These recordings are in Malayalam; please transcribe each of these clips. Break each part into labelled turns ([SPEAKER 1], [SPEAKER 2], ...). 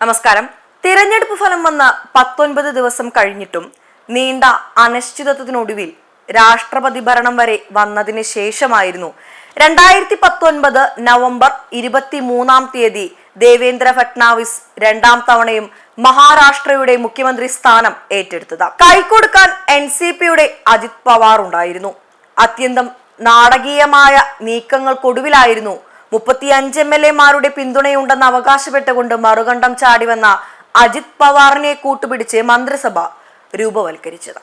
[SPEAKER 1] നമസ്കാരം. തിരഞ്ഞെടുപ്പ് ഫലം വന്ന് പത്തൊൻപത് ദിവസം കഴിഞ്ഞിട്ടും നീണ്ട അനിശ്ചിതത്വത്തിനൊടുവിൽ രാഷ്ട്രപതി ഭരണം വരെ വന്നതിന് ശേഷമായിരുന്നു രണ്ടായിരത്തി പത്തൊൻപത് നവംബർ ഇരുപത്തി മൂന്നാം തീയതി ദേവേന്ദ്ര ഫട്നാവിസ് രണ്ടാം തവണയും മഹാരാഷ്ട്രയുടെ മുഖ്യമന്ത്രി സ്ഥാനം ഏറ്റെടുത്തത്. കൈക്കൊടുക്കാൻ എൻ സി പിയുടെ അജിത് പവാർ ഉണ്ടായിരുന്നു. അത്യന്തം നാടകീയമായ നീക്കങ്ങൾക്കൊടുവിലായിരുന്നു മുപ്പത്തിയഞ്ച് എം എൽ എമാരുടെ പിന്തുണയുണ്ടെന്ന് അവകാശപ്പെട്ടുകൊണ്ട് മറുകണ്ഠം ചാടിവന്ന അജിത് പവാറിനെ കൂട്ടുപിടിച്ച് മന്ത്രിസഭ രൂപവൽക്കരിച്ചത്.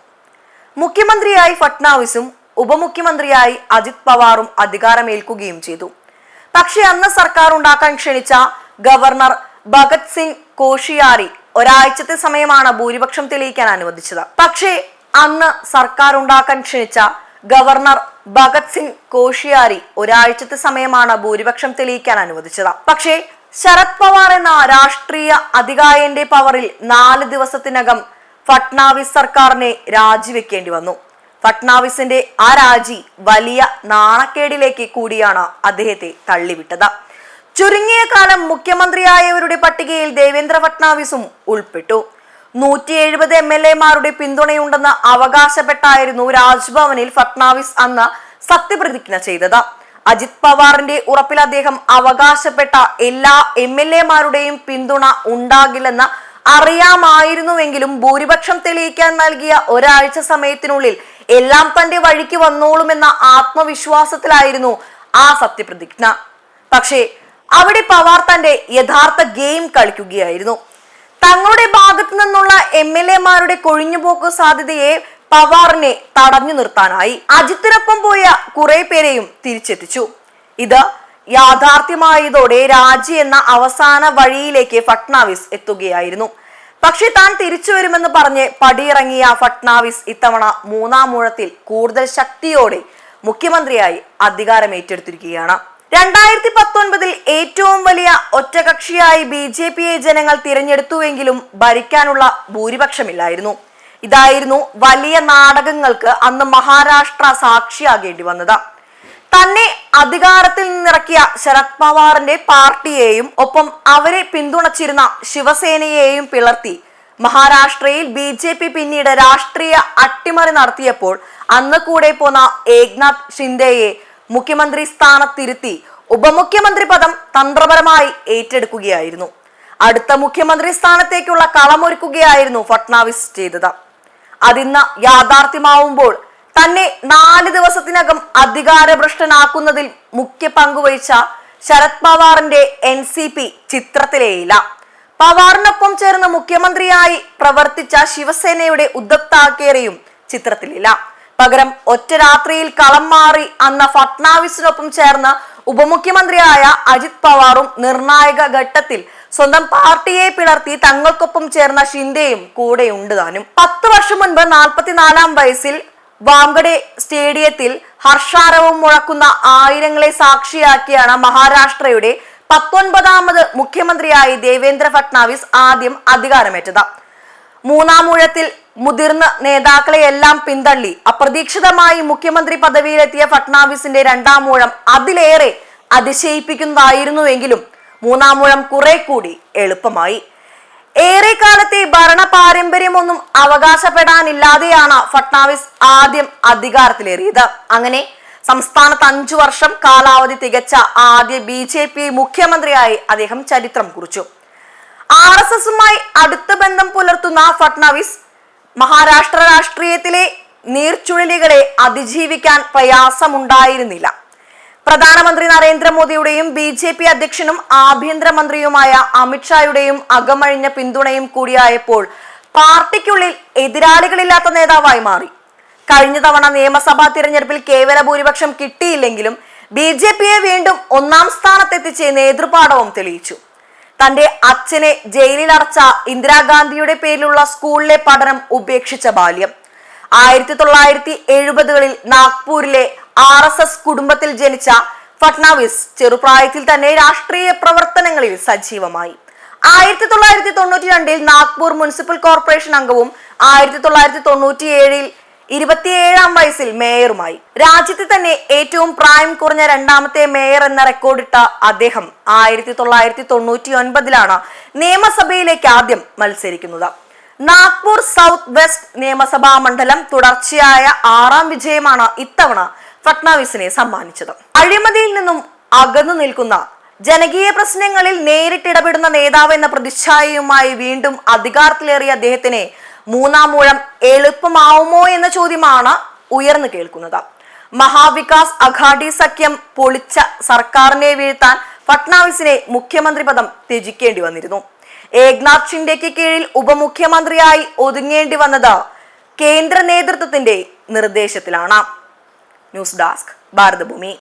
[SPEAKER 1] മുഖ്യമന്ത്രിയായി ഫട്നാവിസും ഉപമുഖ്യമന്ത്രിയായി അജിത് പവാറും അധികാരമേൽക്കുകയും ചെയ്തു. പക്ഷേ അന്ന് സർക്കാർ ഉണ്ടാക്കാൻ ക്ഷണിച്ച ഗവർണർ ഭഗത് സിംഗ് കോഷിയാരി ഒരാഴ്ചത്തെ സമയമാണ് ഭൂരിപക്ഷം തെളിയിക്കാൻ അനുവദിച്ചത്. പക്ഷേ അന്ന് സർക്കാർ ഉണ്ടാക്കാൻ ക്ഷണിച്ച ഗവർണർ ഭഗത് സിംഗ് കോഷിയാരി ഒരാഴ്ചത്തെ സമയമാണ് ഭൂരിപക്ഷം തെളിയിക്കാൻ അനുവദിച്ചത്. പക്ഷേ ശരത് പവാർ എന്ന രാഷ്ട്രീയ അധികായന്റെ പവറിൽ നാല് ദിവസത്തിനകം ഫട്നാവിസ് സർക്കാരിനെ രാജിവെക്കേണ്ടി വന്നു. ഫട്നാവിസിന്റെ ആ രാജി വലിയ നാണക്കേടിലേക്ക് കൂടിയാണ് അദ്ദേഹത്തെ തള്ളിവിട്ടത്. ചുരുങ്ങിയ കാലം മുഖ്യമന്ത്രിയായവരുടെ പട്ടികയിൽ ദേവേന്ദ്ര ഫട്നാവിസും ഉൾപ്പെട്ടു. നൂറ്റി എഴുപത് എം എൽ എമാരുടെ പിന്തുണയുണ്ടെന്ന് അവകാശപ്പെട്ടായിരുന്നു രാജ്ഭവനിൽ ഫട്നാവിസ് അന്ന് സത്യപ്രതിജ്ഞ ചെയ്തത്. അജിത് പവാറിന്റെ ഉറപ്പിൽ അദ്ദേഹം അവകാശപ്പെട്ട എല്ലാ എം എൽ എമാരുടെയും പിന്തുണ ഉണ്ടാകില്ലെന്ന് അറിയാമായിരുന്നുവെങ്കിലും ഭൂരിപക്ഷം തെളിയിക്കാൻ നൽകിയ ഒരാഴ്ച സമയത്തിനുള്ളിൽ എല്ലാം തന്റെ വഴിക്ക് വന്നോളുമെന്ന ആത്മവിശ്വാസത്തിലായിരുന്നു ആ സത്യപ്രതിജ്ഞ. പക്ഷേ അവിടെ പവാർ തന്റെ യഥാർത്ഥ ഗെയിം കളിക്കുകയായിരുന്നു. തങ്ങളുടെ ഭാഗത്തു നിന്നുള്ള എം എൽ എമാരുടെ കൊഴിഞ്ഞുപോക്ക് സാധ്യതയെ പവാറിനെ തടഞ്ഞു നിർത്താനായി. അജിത്തിനൊപ്പം പോയ കുറെ പേരെയും തിരിച്ചെത്തിച്ചു. ഇത് യാഥാർത്ഥ്യമായതോടെ രാജി എന്ന അവസാന വഴിയിലേക്ക് ഫട്നാവിസ് എത്തുകയായിരുന്നു. പക്ഷെ താൻ തിരിച്ചു വരുമെന്ന് പറഞ്ഞ് പടിയിറങ്ങിയ ഫട്നാവിസ് ഇത്തവണ മൂന്നാം മൂഴത്തിൽ കൂടുതൽ ശക്തിയോടെ മുഖ്യമന്ത്രിയായി അധികാരം ഏറ്റെടുത്തിരിക്കുകയാണ് രണ്ടായിരത്തി പത്തൊൻപതിൽ ഏറ്റവും വലിയ ഒറ്റകക്ഷിയായി ബി ജെ പിയെ ജനങ്ങൾ തിരഞ്ഞെടുത്തുവെങ്കിലും ഭരിക്കാനുള്ള ഭൂരിപക്ഷമില്ലായിരുന്നു. ഇതായിരുന്നു വലിയ നാടകങ്ങൾക്ക് അന്ന് മഹാരാഷ്ട്ര സാക്ഷിയാകേണ്ടി വന്നത്. തന്നെ അധികാരത്തിൽ നിന്നിറക്കിയ ശരത് പവാറിന്റെ പാർട്ടിയെയും ഒപ്പം അവരെ പിന്തുണച്ചിരുന്ന ശിവസേനയെയും പിളർത്തി. മഹാരാഷ്ട്രയിൽ ബി ജെ പി പിന്നീട് രാഷ്ട്രീയ അട്ടിമറി നടത്തിയപ്പോൾ അന്ന് കൂടെ പോന്ന ഏക്നാഥ് ഷിൻഡെയെ മുഖ്യമന്ത്രി സ്ഥാനത്തിരുത്തി ഉപമുഖ്യമന്ത്രി പദം തന്ത്രപരമായി ഏറ്റെടുക്കുകയായിരുന്നു. അടുത്ത മുഖ്യമന്ത്രി സ്ഥാനത്തേക്കുള്ള കളമൊരുക്കുകയായിരുന്നു ഫട്നാവിസ് ചെയ്തത്. അതിന്ന് യാഥാർത്ഥ്യമാവുമ്പോൾ തന്നെ നാല് ദിവസത്തിനകം അധികാരഭ്രഷ്ടനാക്കുന്നതിൽ മുഖ്യ പങ്കുവഹിച്ച ശരത് പവാറിന്റെ എൻ സി പി ചിത്രത്തിലേയില്ല. പവാറിനൊപ്പം ചേർന്ന് മുഖ്യമന്ത്രിയായി പ്രവർത്തിച്ച ശിവസേനയുടെ ഉദ്ധവ് താക്കേറെയും ചിത്രത്തിലില്ല. പകരം ഒറ്റ രാത്രിയിൽ കളം മാറി അന്ന ഫട്നാവിസിനൊപ്പം ചേർന്ന് ഉപമുഖ്യമന്ത്രിയായ അജിത് പവാറും നിർണായക ഘട്ടത്തിൽ സ്വന്തം പാർട്ടിയെ പിളർത്തി തങ്ങൾക്കൊപ്പം ചേർന്ന ഷിൻഡെയും കൂടെയുണ്ട് താനും. പത്ത് വർഷം മുൻപ് നാൽപ്പത്തിനാലാം വയസ്സിൽ വാംഗഡെ സ്റ്റേഡിയത്തിൽ ഹർഷാരവും മുഴക്കുന്ന ആയിരങ്ങളെ സാക്ഷിയാക്കിയാണ് മഹാരാഷ്ട്രയുടെ പത്തൊൻപതാമത് മുഖ്യമന്ത്രിയായി ദേവേന്ദ്ര ഫട്നാവിസ് ആദ്യം അധികാരമേറ്റത്. മൂന്നാം ഊഴത്തിൽ മുതിർന്ന നേതാക്കളെയെല്ലാം പിന്തള്ളി. അപ്രതീക്ഷിതമായി മുഖ്യമന്ത്രി പദവിയിലെത്തിയ ഫട്നാവിസിന്റെ രണ്ടാം മൂഴം അതിലേറെ അതിശയിപ്പിക്കുന്നതായിരുന്നുവെങ്കിലും മൂന്നാം മൂഴം കുറെ കൂടി എളുപ്പമായി. ഏറെക്കാലത്തെ ഭരണ പാരമ്പര്യമൊന്നും അവകാശപ്പെടാനില്ലാതെയാണ് ഫട്നാവിസ് ആദ്യം അധികാരത്തിലേറിയത്. അങ്ങനെ സംസ്ഥാനത്ത് അഞ്ചു വർഷം കാലാവധി തികച്ച ആദ്യ ബി ജെ പി മുഖ്യമന്ത്രിയായി അദ്ദേഹം ചരിത്രം കുറിച്ചു. ആർ എസ് എസുമായി അടുത്ത ബന്ധം പുലർത്തുന്ന ഫട്നാവിസ് മഹാരാഷ്ട്ര രാഷ്ട്രീയത്തിലെ നീർച്ചുഴലികളെ അതിജീവിക്കാൻ പ്രയാസമുണ്ടായിരുന്നില്ല. പ്രധാനമന്ത്രി നരേന്ദ്രമോദിയുടെയും ബി ജെ പി അധ്യക്ഷനും ആഭ്യന്തരമന്ത്രിയുമായ അമിത്ഷായുടെയും അകമഴിഞ്ഞ പിന്തുണയും കൂടിയായപ്പോൾ പാർട്ടിക്കുള്ളിൽ എതിരാളികളില്ലാത്ത നേതാവായി മാറി. കഴിഞ്ഞ തവണ നിയമസഭാ തിരഞ്ഞെടുപ്പിൽ കേവല ഭൂരിപക്ഷം കിട്ടിയില്ലെങ്കിലും ബി ജെ പിയെ വീണ്ടും ഒന്നാം സ്ഥാനത്തെത്തിച്ച് നേതൃപാഠവും തെളിയിച്ചു. തന്റെ അച്ഛനെ ജയിലിൽ അടച്ച ഇന്ദിരാഗാന്ധിയുടെ പേരിലുള്ള സ്കൂളിലെ പഠനം ഉപേക്ഷിച്ച ബാല്യം. ആയിരത്തി തൊള്ളായിരത്തി എഴുപതുകളിൽ നാഗ്പൂരിലെ ആർ എസ് എസ് കുടുംബത്തിൽ ജനിച്ച ഫട്നാവിസ് ചെറുപ്രായത്തിൽ തന്നെ രാഷ്ട്രീയ പ്രവർത്തനങ്ങളിൽ സജീവമായി. ആയിരത്തി തൊള്ളായിരത്തി തൊണ്ണൂറ്റി രണ്ടിൽ നാഗ്പൂർ മുനിസിപ്പൽ കോർപ്പറേഷൻ അംഗവും ആയിരത്തി തൊള്ളായിരത്തി തൊണ്ണൂറ്റി ഏഴിൽ ഇരുപത്തിയേഴാം വയസ്സിൽ മേയറുമായി. രാജ്യത്തെ തന്നെ ഏറ്റവും പ്രായം കുറഞ്ഞ രണ്ടാമത്തെ മേയർ എന്ന റെക്കോർഡിട്ട അദ്ദേഹം ആയിരത്തി തൊള്ളായിരത്തി തൊണ്ണൂറ്റി ഒൻപതിലാണ് നിയമസഭയിലേക്ക് ആദ്യം മത്സരിക്കുന്നത്. നാഗ്പൂർ സൗത്ത് വെസ്റ്റ് നിയമസഭാ മണ്ഡലം തുടർച്ചയായ ആറാം വിജയമാണ് ഇത്തവണ ഫട്നാവിസിനെ സമ്മാനിച്ചത്. അഴിമതിയിൽ നിന്നും അകന്നു നിൽക്കുന്ന ജനകീയ പ്രശ്നങ്ങളിൽ നേരിട്ടിടപെടുന്ന നേതാവ് എന്ന പ്രതിച്ഛായയുമായി വീണ്ടും അധികാരത്തിലേറിയ അദ്ദേഹത്തിന് മൂന്നാം മൂഴം എളുപ്പമാവുമോ എന്ന ചോദ്യമാണ് ഉയർന്നു കേൾക്കുന്നത്. മഹാവികാസ് അഘാഡി സഖ്യം പൊളിച്ച സർക്കാരിനെ വീഴ്ത്താൻ ഫട്നാവിസിനെ മുഖ്യമന്ത്രി പദം ത്യജിക്കേണ്ടി വന്നിരുന്നു. ഏക്നാഥ് ഷിൻഡെക്ക് കീഴിൽ ഉപമുഖ്യമന്ത്രിയായി ഒതുങ്ങേണ്ടി വന്നത് കേന്ദ്ര നേതൃത്വത്തിന്റെ നിർദ്ദേശത്തിലാണ്. News desk Bharathabhoomi.